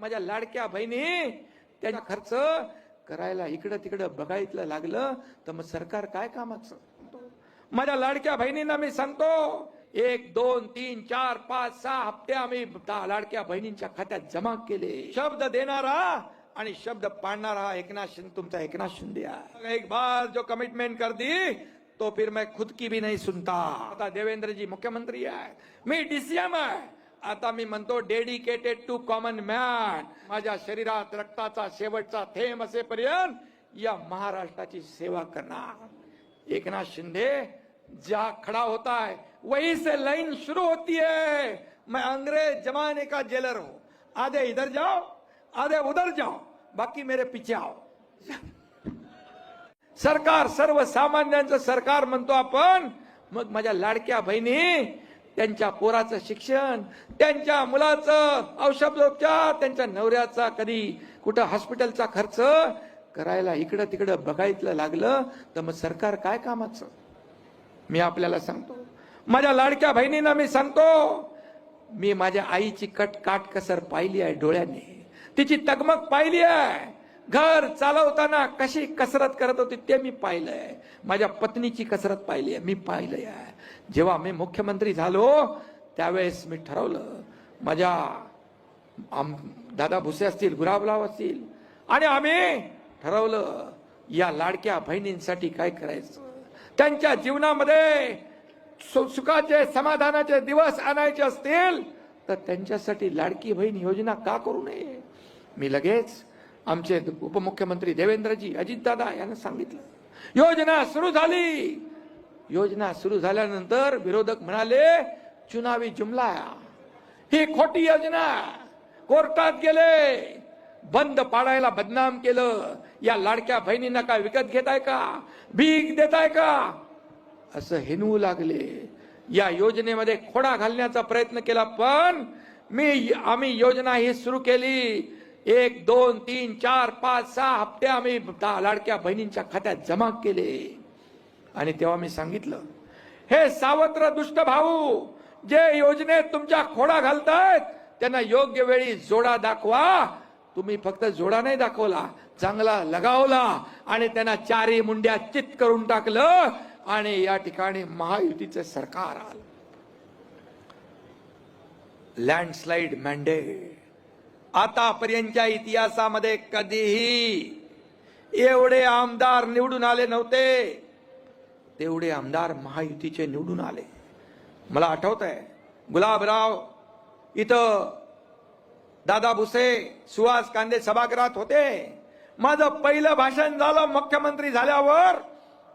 माझ्या लाडक्या बहिणी त्यांचा खर्च करायला इकडं तिकडं बघायला लागलं तर मग सरकार काय कामाचं माझ्या लाडक्या बहिणींना मी सांगतो एक दोन तीन चार पाच सहा हप्ते आम्ही दहा लाडक्या बहिणींच्या खात्यात जमा केले. शब्द देणारा आणि शब्द पाडणारा एकनाथ शिंदे तुमचा एकनाथ शिंदे एक बार जो कमिटमेंट कर दी तो फिर मैं खुद की भी नहीं सुनता. आता देवेंद्र जी मुख्यमंत्री आहे मी डीसीएम आहे. आता मी म्हणतो डेडिकेटेड टू कॉमन मॅन माझ्या शरीरात रक्ताचा शेवटचा थेंब असेपर्यंत या महाराष्ट्राची सेवा करणार. एकनाथ शिंदे ज्या खड़ा होता है वहीं से लाइन शुरू होती है मैं अंग्रेज जमाने का जेलर हूं. आधे इधर जाओ आधे उधर जाओ बाकी मेरे पीछे आओ. सरकार सर्वसामान्यांचं सरकार म्हणतो आपण. मग माझ्या लाडक्या बहिणी त्यांच्या पोराचं शिक्षण त्यांच्या मुलाचं औषधोपचार त्यांच्या नवऱ्याचा कधी कुठं हॉस्पिटलचा खर्च करायला इकडं तिकडं बघायला लागलं तर मग सरकार काय कामाचं? मी आपल्याला सांगतो. माझ्या लाडक्या बहिणींना मी सांगतो मी माझ्या आईची कट काट कसर पाहिली आहे डोळ्याने. तिची तगमग पाहिली आहे. घर चालवताना कशी कसरत करत होती ते मी पाहिलंय. माझ्या पत्नीची कसरत पाहिली आहे मी पाहिलंय. आहे जेव्हा मी मुख्यमंत्री झालो त्यावेळेस मी ठरवलं माझ्या आम दादा भुसे असतील गुलाबराव असतील. आणि आम्ही ठरवलं या लाडक्या बहिणींसाठी काय करायचं? त्यांच्या जीवनामध्ये सुखाचे समाधानाचे दिवस आणायचे असतील तर त्यांच्यासाठी लाडकी बहीण योजना का करू नये? मी लगेच आमचे उपमुख्यमंत्री देवेंद्रजी अजितदादा यांना सांगितलं योजना सुरू झाली. योजना सुरू झाल्यानंतर विरोधक म्हणाले चुनावी जुमला ही खोटी योजना. कोर्टात गेले. बंद पाडायला बदनाम केलं. या लाडक्या बहिणींना काय विकत घेताय का? भीक देताय का? असं हिनवू लागले. या योजनेमध्ये खोडा घालण्याचा प्रयत्न केला पण मी आम्ही योजना ही सुरू केली. एक दोन तीन चार पाच सहा हप्ते आम्ही दहा लाडक्या बहिणींच्या खात्यात जमा केले. आणि तेव्हा मी सांगितलं हे सावत्र दुष्ट भाऊ जे योजनेत तुमच्या खोडा घालतायत त्यांना योग्य वेळी जोडा दाखवा. तुम्ही फक्त जोडा नाही दाखवला चांगला लगावला आणि त्यांना चारी मुंड्या चित करून टाकलं आणि या ठिकाणी महायुतीचं सरकार आलं. लँडस्लाइड मॅन्डेट आतापर्यंतच्या इतिहासामध्ये कधीही एवढे आमदार निवडून आले नव्हते. तेवढे आमदार महायुतीचे निवडून आले. मला आठवत आहे गुलाबराव इथं दादा भुसे सुहास कांदे सभागृहात होते. माझं पहिलं भाषण झालं मुख्यमंत्री झाल्यावर.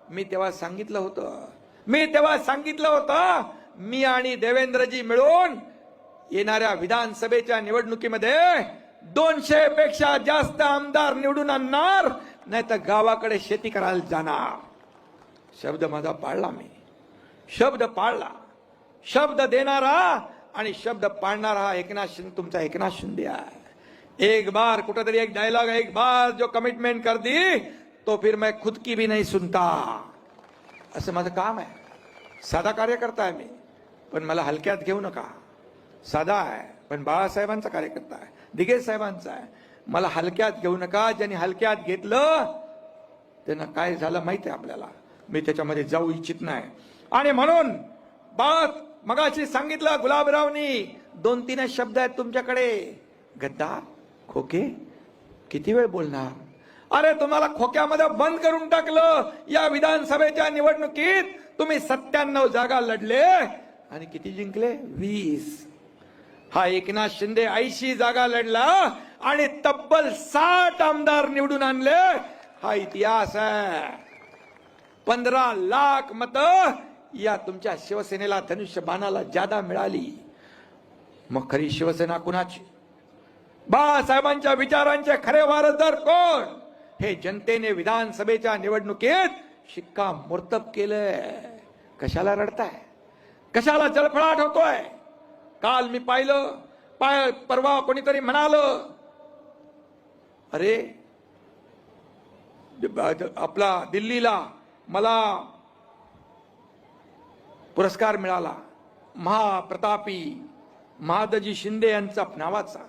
मी तेव्हा सांगितलं होतं. मी तेव्हा सांगितलं होतं मी आणि देवेंद्रजी मिळून येणाऱ्या विधानसभेच्या निवडणुकीमध्ये दोनशे पेक्षा जास्त आमदार निवडून आणणार नाही तर गावाकडे शेती करायला जाणार. शब्द माझा पाळला मी. शब्द पाळला. शब्द देणारा आणि शब्द पाळणारा एकनाथ शिंदे तुमचा एकनाथ शिंदे आहे. एक बार कुठेतरी एक डायलॉग एक बार जो कमिटमेंट कर दी तो फिर मैं खुद की भी नहीं सुनता. असं माझं काम आहे. साधा कार्यकर्ता आहे मी. पण मला हलक्यात घेऊ नका. साधा आहे पण बाळासाहेबांचा कार्यकर्ता आहे. दिगेश साहेबांचा आहे. मला हलक्यात घेऊ नका. ज्यांनी हलक्यात घेतलं त्यांना काय झालं माहिती आहे आपल्याला? मी त्याच्यामध्ये जाऊ इच्छित नाही. आणि म्हणून बात मगाशी सांगितलं गुलाबरावनी दोन तीन शब्द आहेत तुमच्याकडे. गद्दार खोके किती वेळ बोलणार? अरे तुम्हाला खोक्यामध्ये बंद करून टाकलं. या विधानसभेच्या निवडणुकीत तुम्ही सत्त्याण्णव जागा लढले आणि किती जिंकले? वीस. हा एकनाथ शिंदे ऐंशी जागा लढला आणि तब्बल साठ आमदार निवडून आणले. हा इतिहास आहे. पंधरा लाख मत या तुमच्या शिवसेनेला धनुष्य बाणाला जादा मिळाली. मग खरी शिवसेना कुणाची? बाळासाहेबांच्या विचारांचे खरे वारसदार कोण? हे जनतेने विधानसभेच्या निवडणुकीत शिक्का मोर्तब केलंय. कशाला रडताय? कशाला जळफळाट होतोय? काल मी पाहिलं पाय परवा कोणीतरी म्हणाल अरे आपला दिल्लीला मला पुरस्कार मिळाला. महाप्रतापी महादजी शिंदे यांचा नावाचा.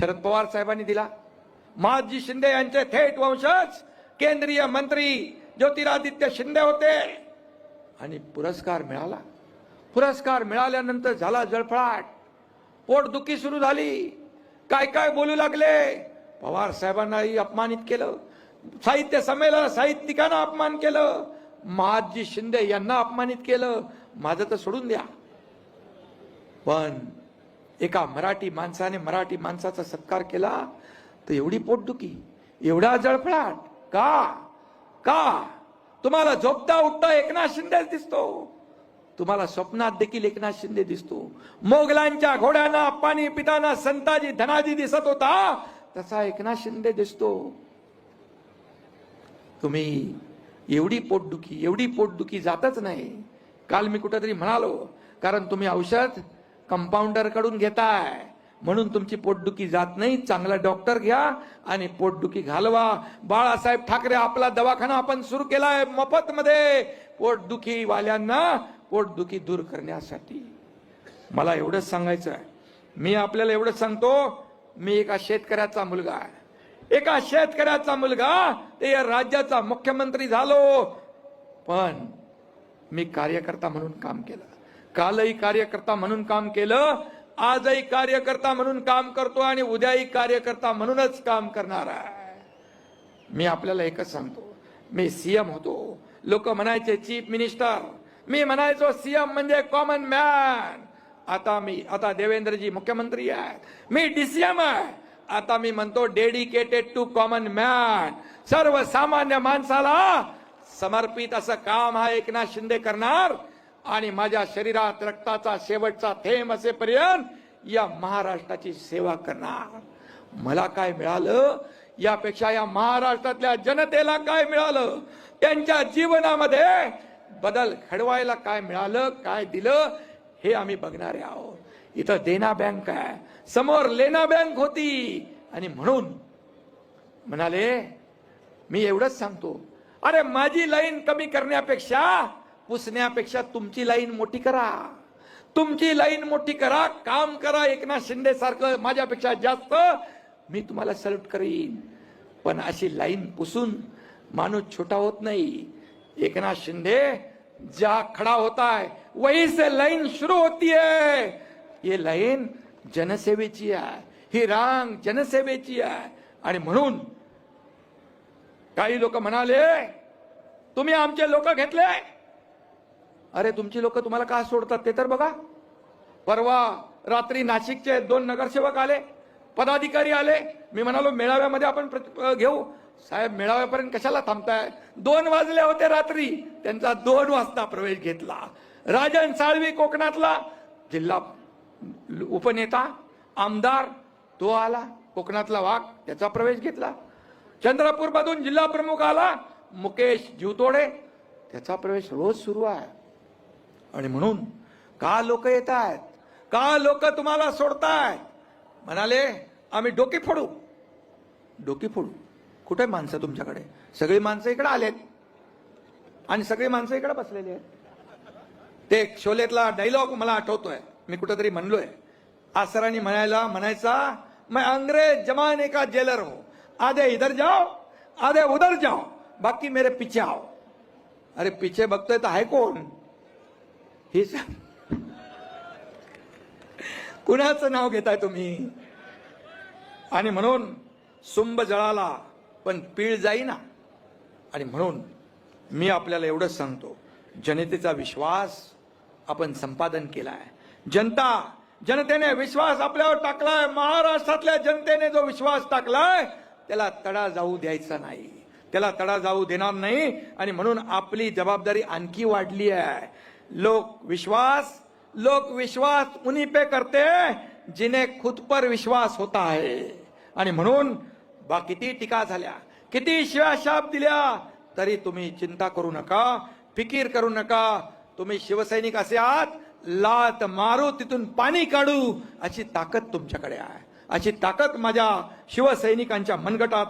शरद पवार साहेबांनी दिला. महादजी शिंदे यांचे थेट वंशज केंद्रीय मंत्री ज्योतिरादित्य शिंदे होते. आणि पुरस्कार मिळाला. पुरस्कार मिळाल्यानंतर झाला जळफळाट. पोटदुखी सुरू झाली. काय काय बोलू लागले? पवार साहेबांनाही अपमानित केलं. साहित्य संमेलन साहित्यिकांना अपमान केलं. महाजी शिंदे यांना अपमानित केलं. माझं तर सोडून द्या. पण एका मराठी माणसाने मराठी माणसाचा सत्कार केला तर एवढी पोटदुखी एवढा जळफळाट. का? का? तुम्हाला झोपता उठता एकनाथ शिंदेच दिसतो. तुम्हाला स्वप्नात देखील एकनाथ शिंदे दिसतो. मोगलांच्या घोड्यांना पाणी पिताना संताजी धनाजी दिसत होता. तसा एकनाथ शिंदे दिसतो. तुम्ही एवढी पोटदुखी एवढी पोटदुखी जातच नाही. काल मी कुठंतरी म्हणालो कारण तुम्ही औषध कंपाऊंडरकडून घेताय. म्हणून तुमची पोटदुखी जात नाही. चांगला डॉक्टर घ्या आणि पोटदुखी घालवा. बाळासाहेब ठाकरे आपला दवाखाना आपण सुरू केलाय मोफत मध्ये पोटदुखी वाल्यांना पोटदुखी दूर करण्यासाठी. मला एवढंच सांगायचं आहे मी आपल्याला एवढंच सांगतो मी एका शेतकऱ्याचा मुलगा आहे. एका शेतकऱ्याचा मुलगा ते या राज्याचा मुख्यमंत्री झालो. पण मी कार्यकर्ता म्हणून काम केलं. कालही कार्यकर्ता म्हणून काम केलं आजही कार्यकर्ता म्हणून काम करतो आणि उद्याही कार्यकर्ता म्हणूनच काम करणार आहे. मी आपल्याला एकच सांगतो मी सीएम होतो. लोक म्हणायचे चीफ मिनिस्टर. मी म्हणायचो सीएम म्हणजे कॉमन मॅन आता मी आता देवेंद्रजी मुख्यमंत्री आहेत. मी डीसीएम आहे. आता मी म्हणतो डेडिकेटेड टू कॉमन मॅन सर्वसामान्य माणसाला समर्पित असं काम हा एकनाथ शिंदे करणार आणि माझ्या शरीरात रक्ताचा शेवटचा थेंब असेपर्यंत या महाराष्ट्राची सेवा करणार. मला काय मिळालं? यापेक्षा या महाराष्ट्रातल्या जनतेला काय मिळालं? त्यांच्या जीवनामध्ये बदल घडवायला काय मिळालं काय दिलं हे आम्ही बघणारे आहोत. इथं देना बँक आहे. समोर लेना बँक होती. आणि म्हणून म्हणाले मी एवढंच सांगतो. अरे माझी लाईन कमी करण्यापेक्षा पुसण्यापेक्षा तुमची लाईन मोठी करा. तुमची लाईन मोठी करा काम करा एकनाथ शिंदे सारखं माझ्यापेक्षा जास्त मी तुम्हाला सल्यूट करीन. पण अशी लाईन पुसून माणूस छोटा होत नाही. एकनाथ शिंदे ज्या खडा होता है वही से लाईन शुरू होती है ये लाईन जनसेवेची आहे. ही रांग जनसेवेची आहे. आणि म्हणून काही लोक म्हणाले तुम्ही आमचे लोक घेतले. अरे तुमची लोक तुम्हाला का सोडतात ते तर बघा. परवा रात्री नाशिकचे दोन नगरसेवक आले पदाधिकारी आले. मी म्हणालो मेळाव्यामध्ये आपण प्रति- घेऊ. साहेब मेळाव्यापर्यंत कशाला थांबताय? दोन वाजले होते रात्री. त्यांचा दोन वाजता प्रवेश घेतला. राजन साळवी कोकणातला जिल्हा उपनेता आमदार तो आला कोकणातला वाघ त्याचा प्रवेश घेतला. चंद्रपूर मधून जिल्हा प्रमुख आला मुकेश जीवतोडे त्याचा प्रवेश रोज सुरू आहे. आणि म्हणून का लोक येत आहेत? का लोक तुम्हाला सोडतायत? म्हणाले आम्ही डोकी फोडू. डोकी फोडू? कुठे माणसं तुमच्याकडे? सगळी माणसं इकडे आलेत. आणि सगळी माणसं इकडे बसलेली आहेत. ते शोलेतला डायलॉग मला आठवतोय. मी कुठंतरी म्हणलोय. आसरानी म्हणायला म्हणायचा मैं अंग्रेज जमाने का जेलर हो. आधे इधर जाओ आधे उधर जाओ बाकी मेरे पीछे आओ. अरे पीछे बघतोय तर आहे कोण हे सांग कुणाचं नाव घेताय तुम्ही? आणि म्हणून सुंब जळाला पण पीळ जाईना. आणि म्हणून मी आपल्याला एवढंच सांगतो. जनतेचा विश्वास आपण संपादन केलाय. जनता जनतेने विश्वास आपल्यावर टाकलाय महाराष्ट्रातल्या जनतेने जो विश्वास टाकलाय त्याला तडा जाऊ द्यायचा नाही. त्याला तडा जाऊ देणार नाही. आणि म्हणून आपली जबाबदारी आणखी वाढली आहे. लोक विश्वास लोक विश्वास उन्हीं पे करते जिने खुद पर विश्वास होता आहे. आणि म्हणून बा किती टीका झाल्या किती शिव्या शाप दिल्या तरी तुम्ही चिंता करू नका फिकीर करू नका. तुम्ही शिवसैनिक असे आहात लात मारू तिथून पाणी काढू. अशी ताकद तुमच्याकडे आहे. अशी ताकद माझ्या शिवसैनिकांच्या मनगटात